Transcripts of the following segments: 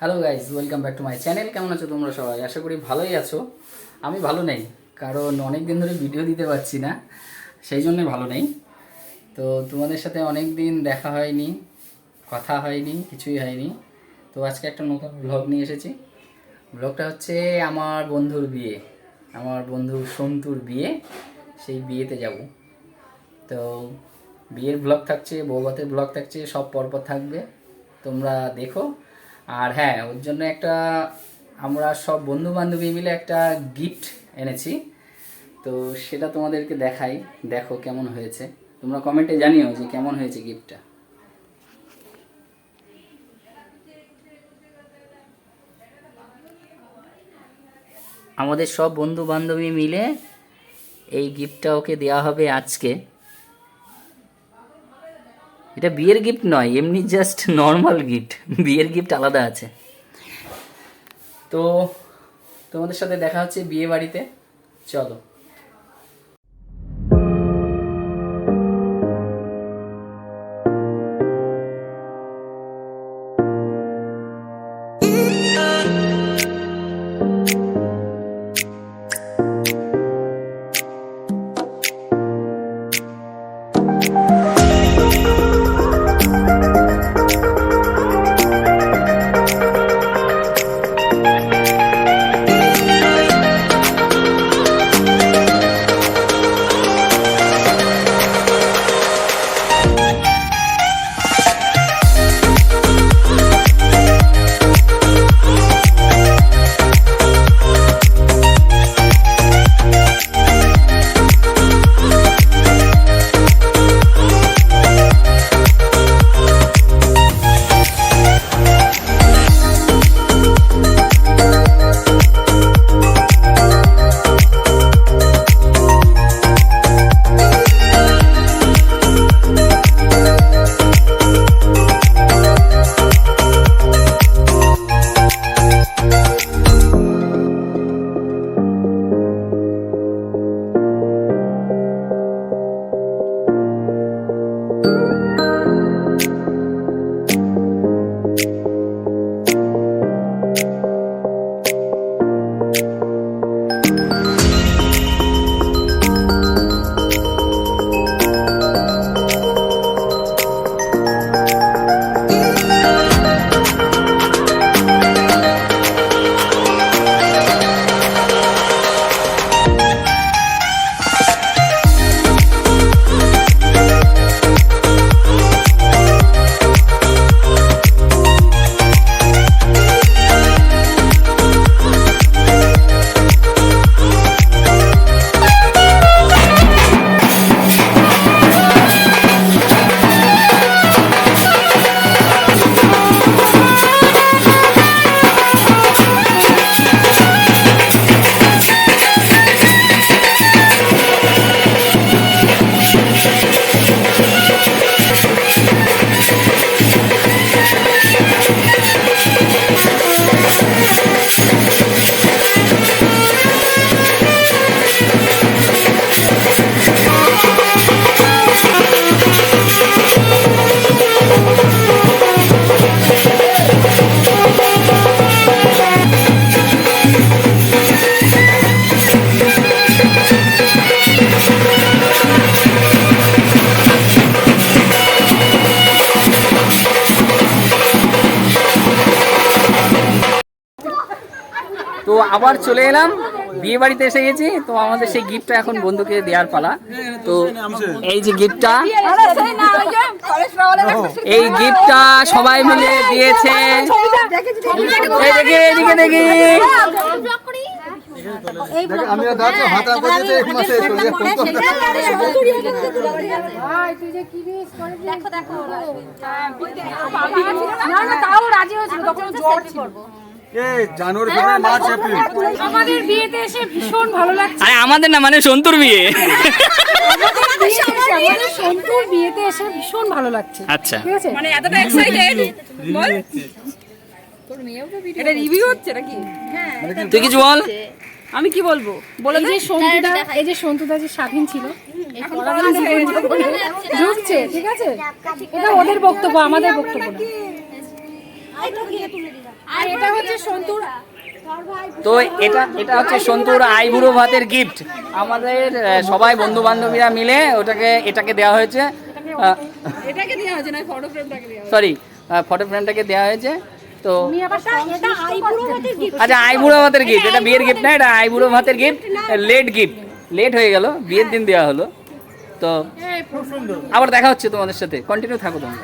Hello guys welcome back to my channel কেমন আছো তোমরা সবাই? আশা করি ভালোই আছো। আমি ভালো নেই, কারণ অনেক দিন ধরে ভিডিও দিতে পারছি না, সেই জন্যই ভালো নেই। তো তোমাদের সাথে অনেক দিন দেখা হয়নি, কথা হয়নি, কিছুই হয়নি। তো আজকে একটা নতুন ব্লগ নিয়ে এসেছি। ব্লগটা হচ্ছে আমার বন্ধুর বিয়ে, আমার বন্ধু সন্তুর বিয়ে। সেই বিয়েতে যাব। তো বিয়ের ব্লগ থাকছে, বৌভাতের ব্লগ থাকছে, সব পরপর থাকবে। তোমরা দেখো। আর হ্যাঁ ওর জন্য একটা আমরা সব বন্ধু বান্ধবী মিলে একটা গিফট এনেছি। তো সেটা তোমাদেরকে দেখাই, দেখো কেমন হয়েছে। তোমরা কমেন্টে জানিও যে কেমন হয়েছে গিফটটা আমাদের সব বন্ধু বান্ধবী মিলে এই গিফটটা ওকে দেওয়া হবে আজকে। এটা বিয়ের গিফট নয়, এমনি জাস্ট নর্মাল গিফট বিয়ের গিফট আলাদা আছে। তো তোমাদের সাথে দেখা হচ্ছে বিয়ে বাড়িতে। চলো। আবার চলে এলাম। বিয়ে বাড়িতে এসে গেছি। তো আমাদের সেই গিফটটা এখন বন্ধুকে দেওয়ার পালা। তো এই যে গিফটটা এই গিফটটা সবাই মিলে দিয়েছে। এই দেখি এদিকে দেখি। আমি দাঁড়াচ্ছি হাতা পড়েছে এক মাসে চলে ফোন না না তাও রাজি হয়েছিল তখন জ্বর ছিল। আমাদের বিয়েতে এসে ভীষণ ভালো লাগছে। আরে আমাদের না মানে সন্তুর বিয়ে। আমাদের সন্তুর বিয়েতে এসে ভীষণ ভালো লাগছে। আচ্ছা। ঠিক আছে? মানে এতটা এক্সাইটেড বল। এটা রিভিউ হচ্ছে নাকি? তুই কিছু বল? আমি কি বলব? এই যে সন্তুদা এই যে সন্তুদা যে স্বাধীন ছিল ঢুকছে ঠিক আছে? এটা ওদের বক্তব্য আমাদের বক্তব্য না। আর এটা হচ্ছে সন্তুর তো এটা এটা হচ্ছে সন্তুর আইবুড়ো ভাতের গিফট আমাদের সবাই বন্ধু বান্ধবীরা মিলে ওটাকে এটাকে দেওয়া হয়েছে। এটাকে দেওয়া হয়েছে না ফটো ফ্রেমটাকে দেওয়া সরি ফটো ফ্রেমটাকে দেওয়া হয়েছে। তো। আচ্ছা আইবুড়ো ভাতের গিফট এটা বিয়ের গিফট না এটা আইবুড়ো ভাতের গিফট লেট গিফট লেট হয়ে গেল। বিয়ের দিন দেওয়া হলো। তো আবার দেখা হচ্ছে তোমাদের সাথে। কন্টিনিউ থাকো তোমরা।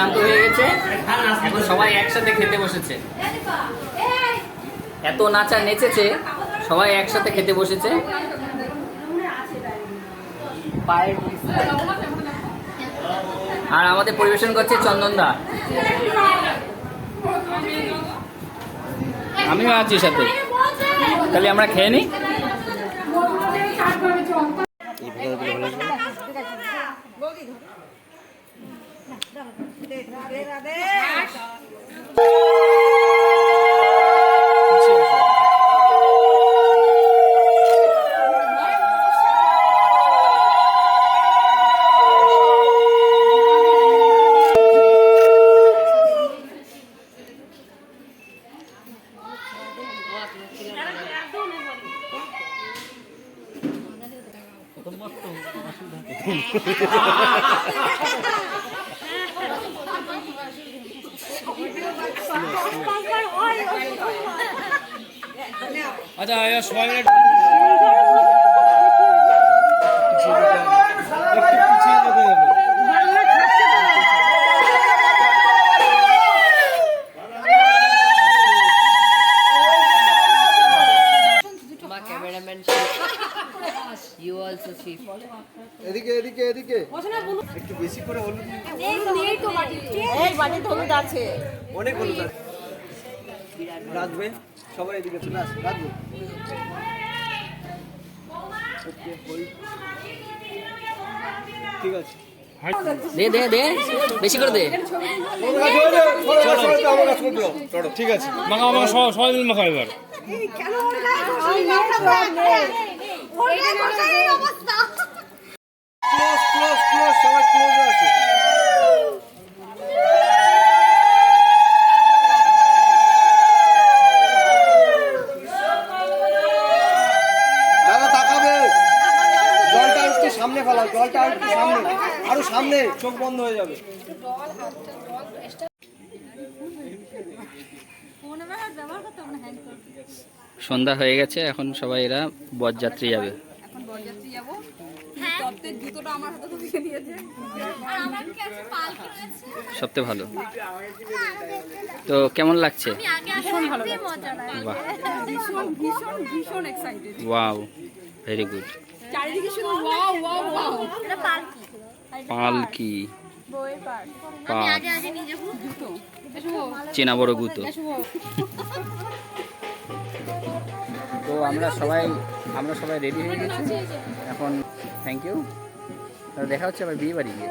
ক্লান্ত হয়ে গেছে এখন সবাই একসাথে খেতে বসেছে। এত নাচা নেচেছে, সবাই একসাথে খেতে বসেছে। আর আমাদের পরিবেশন করছে চন্দনদা আমিও আছি সাথে। তাহলে আমরা খেয়ে নিই Radhe, Deus! Also chief. এদিকে এদিকে এদিকে। একটু বেশি করে হলুদ এই হলুদ আছে। অনেক হলুদ আছে। রাখবে সবাই এদিকে চলে আসে রাখবে ঠিক আছে দে দে দে বেশি করে দে ঠিক আছে মাখা মাখা সবাই সবাই মিলে মাখা এবার বন্ধ হয়ে যাবে। সন্ধ্যা হয়ে গেছে এখন সবাই এরা বরযাত্রী যাবে। এখন বরযাত্রী যাব। জুতোটা আমার হাতে তো দিয়ে দিয়েছে সবথেকে ভালো। তো কেমন লাগছে? বাহ। ভীষণ ভীষণ ভীষণ এক্সাইটেড ওয়াও ভেরি গুড চারিদিকে শুধু ওয়াও ওয়াও ওয়াও পালকি। পালকি। চেনা বড় গুতো। তো আমরা সবাই আমরা সবাই রেডি হয়ে গেছি। এখন থ্যাংক ইউ দেখা হচ্ছে আবার বিয়ে বাড়ি গিয়ে।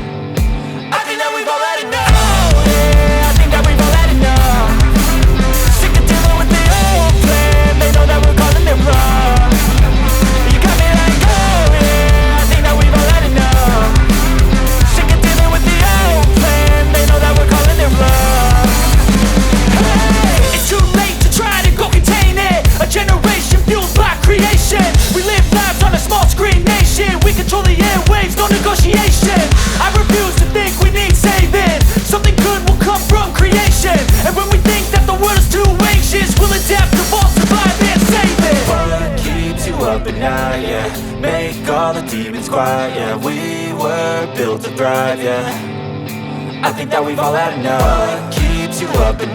to thrive, yeah. I think that we've all had enough. Keeps you up at